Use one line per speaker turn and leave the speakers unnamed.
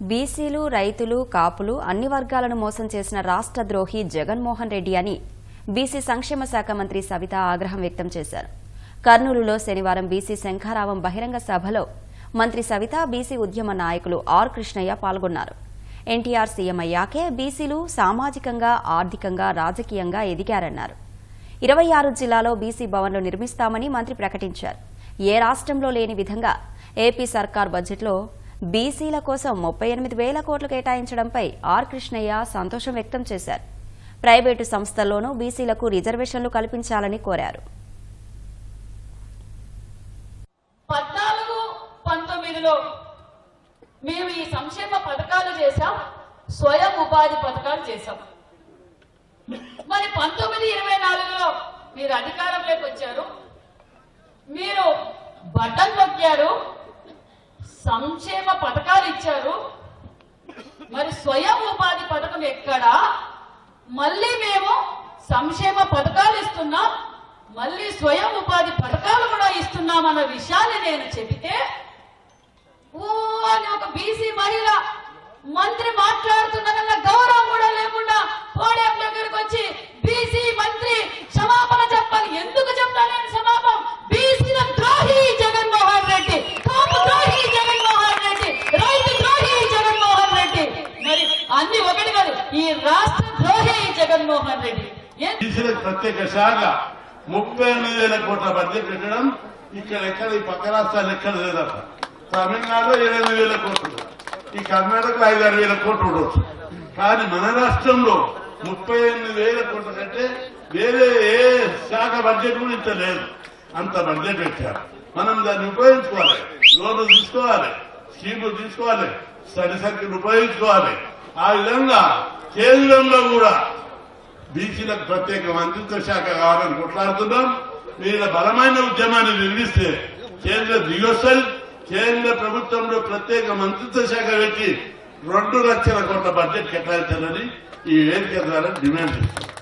బీసీలు రైతులు కాపులు అన్ని వర్గాలను మోసం చేసిన రాష్ట్ర ద్రోహి జగన్మోహన్ రెడ్డి అని బీసీ సంక్షేమ శాఖ మంత్రి సవిత ఆగ్రహం వ్యక్తం చేశారు. కర్నూలులో శనివారం బీసీ శంఖారావం బహిరంగ సభలో మంత్రి సవిత బీసీ ఉద్యమ నాయకులు ఆర్ కృష్ణయ్య పాల్గొన్నారు. ఎన్టీఆర్ సీఎం అయ్యాకే బీసీలు సామాజికంగా ఆర్థికంగా రాజకీయంగా ఎదిగారన్నారు. ఇరవై ఆరు జిల్లాలో బీసీ భవన్లు నిర్మిస్తామని మంత్రి ప్రకటించారు. ఏ రాష్ట్రంలో లేని విధంగా ఏపీ సర్కార్ బడ్జెట్లో బీసీల కోసం ముప్పై ఎనిమిది వేల కోట్లు కేటాయించడంపై ఆర్ కృష్ణయ్య సంతోషం వ్యక్తం చేశారు. ప్రైవేటు సంస్థల్లోనూ బీసీలకు రిజర్వేషన్లు కల్పించాలని కోరారు.
పద్నాలుగు పంతొమ్మిదిలో మేము ఈ సంక్షేమ పథకాలు చేశాం స్వయం ఉపాధి పథకాలు చేశాం. మరి పంతొమ్మిది ఇరవై నాలుగులో మీరు అధికారంలోకి వచ్చారు మీరు బట్టలు నొక్కారు సంక్షేమ పథకాలు ఇచ్చారు. మరి స్వయం ఉపాధి పథకం ఎక్కడా? మళ్ళీ మేము సంక్షేమ పథకాలు ఇస్తున్నాం. మళ్ళీ స్వయం ఉపాధి పథకాలు కూడా ఇస్తున్నామన్న విషయాన్ని నేను చెబితే ఓ అని ఒక బీసీ మహిళ మంత్రి మాట్లాడుతున్న గౌరవం కూడా లేకుండా పోడియం దగ్గరకు వచ్చి బీసీ మంత్రి క్షమాపణ చెప్పాలి ఎందుకు చెప్తాను నేను క్షమాపణ బీసీల ద్రోహి జగన్మోహన్ రెడ్డి కాపు ద్రోహి జగన్మోహన్ రెడ్డి రైతు ద్రోహి జగన్మోహన్ రెడ్డి మరి అన్ని ఒకటి కాదు ఈ రాష్ట్ర ద్రోహి జగన్మోహన్ రెడ్డి.
బీసీలకు ప్రత్యేక శాఖ ముప్పై ఎనిమిది వేల కోట్ల బడ్జెట్ పెట్టడం ఇక్కడ ఎక్కడ ఈ పక్క రాష్ట్రాలు ఎక్కడ లేదట. తమిళనాడులో ఎనిమిది వేల కోట్లు. ఈ కర్ణాటకలో ఐదారు వేల కోట్లు ఉండొచ్చు. కానీ మన రాష్ట్రంలో ముప్పై ఎనిమిది వేల కోట్ల కంటే వేరే ఏ శాఖ బడ్జెట్ కూడా ఇంత లేదు. అంత బడ్జెట్ పెట్టారు. మనం దాన్ని ఉపయోగించుకోవాలి. లోన్లు తీసుకోవాలి. స్కీములు తీసుకోవాలి. స్టడీ సర్కిల్ ఉపయోగించుకోవాలి. ఆ విధంగా కేంద్రంలో కూడా బీసీలకు ప్రత్యేక మంత్రిత్వ శాఖ కావాలని కొట్లాడుతున్నాం. వీళ్ళ బలమైన ఉద్యమాన్ని నిర్మిస్తే కేంద్ర దిగొసల్ కేంద్ర ప్రభుత్వంలో ప్రత్యేక మంత్రిత్వ శాఖ పెట్టి రెండు లక్షల కోట్ల బడ్జెట్ కేటాయించాలని ఈ వేదిక ద్వారా డిమాండ్ చేస్తున్నాం.